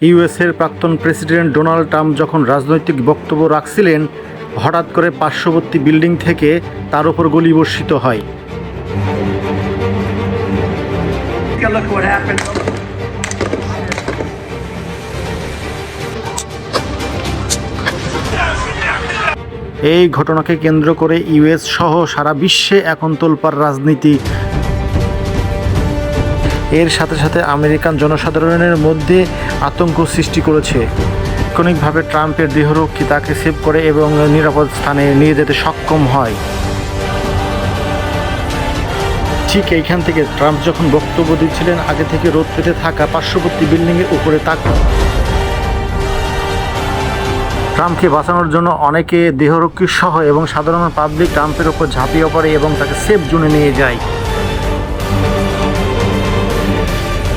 ইউএসের প্রাক্তন president Donald Trump যখন রাজনৈতিক বক্তব্য রাখছিলেন, হঠাৎ করে পার্শ্ববর্তী বিল্ডিং থেকে তার উপর গুলি বর্ষিত হয়. এই ঘটনাকে কেন্দ্র করে ইউএস সহ সারা বিশ্বে এখন তোলপাড় রাজনীতি এর সাথে সাথে আমেরিকান জনসাধারণের মধ্যে আতঙ্ক সৃষ্টি করেছে। তাৎক্ষণিকভাবে ট্রাম্পের দেহরক্ষী তাকে সেভ করে এবং নিরাপদ স্থানে নিয়ে যেতে সক্ষম হয়। ঠিক এইখান থেকে ট্রাম্প যখন বক্তব্য দিচ্ছিলেন, আগে থেকে রোদ পেতে থাকা পার্শ্ববর্তী বিল্ডিংয়ের উপরে তাক ট্রাম্পকে বাঁচানোর জন্য অনেকে দেহরক্ষী সহ এবং সাধারণ পাবলিক ট্রাম্পের ওপর ঝাঁপিয়ে পড়ে এবং তাকে সেফ জোনে নিয়ে যায়।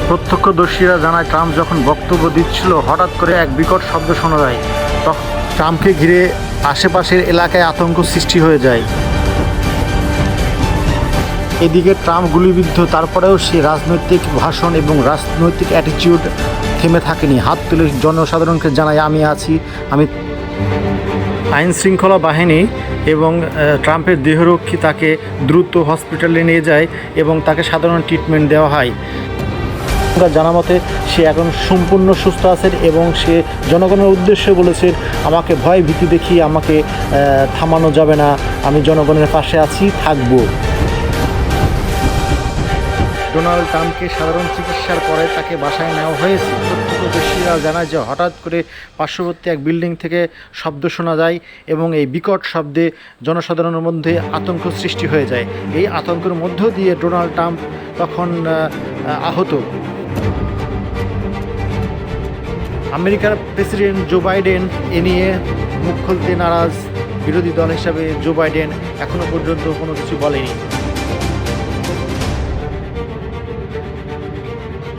প্রত্যক্ষদর্শীরা জানায়, ট্রাম্প যখন বক্তব্য দিচ্ছিল, হঠাৎ করে এক বিকট শব্দ শোনা যায়। তখন ট্রাম্পকে ঘিরে আশেপাশের এলাকায় আতঙ্ক সৃষ্টি হয়ে যায়। এদিকে ট্রাম্প গুলিবিদ্ধ, তারপরেও সে রাজনৈতিক ভাষণ এবং রাজনৈতিক অ্যাটিটিউড থেমে থাকেনি। হাত তুলে জনসাধারণকে জানায়, আমি আছি, আমি আইন শৃঙ্খলা বাহিনী এবং ট্রাম্পের দেহরক্ষী তাকে দ্রুত হসপিটালে নিয়ে যায় এবং তাকে সাধারণ ট্রিটমেন্ট দেওয়া হয়। আমরা জানা মতে সে এখন সম্পূর্ণ সুস্থ আছেন এবং সে জনগণের উদ্দেশ্যে বলেছেন আমাকে ভয় ভীতি দেখিয়ে আমাকে থামানো যাবে না। আমি জনগণের পাশে আছি থাকব। ডোনাল্ড ট্রাম্পকে সাধারণ চিকিৎসার পরে তাকে বাসায় নেওয়া হয়েছে। প্রত্যক্ষদর্শীরা জানায় যে হঠাৎ করে পার্শ্ববর্তী এক বিল্ডিং থেকে শব্দ শোনা যায় এবং এই বিকট শব্দে জনসাধারণের মধ্যে আতঙ্ক সৃষ্টি হয়ে যায়। এই আতঙ্কের মধ্য দিয়ে ডোনাল্ড ট্রাম্প তখন আহ, আহ, আহত। আমেরিকার প্রেসিডেন্ট জো বাইডেন এ নিয়ে মুখ খুলতে নারাজ বিরোধী দল হিসাবে জো বাইডেন এখনও পর্যন্ত কোনো কিছু বলেনি।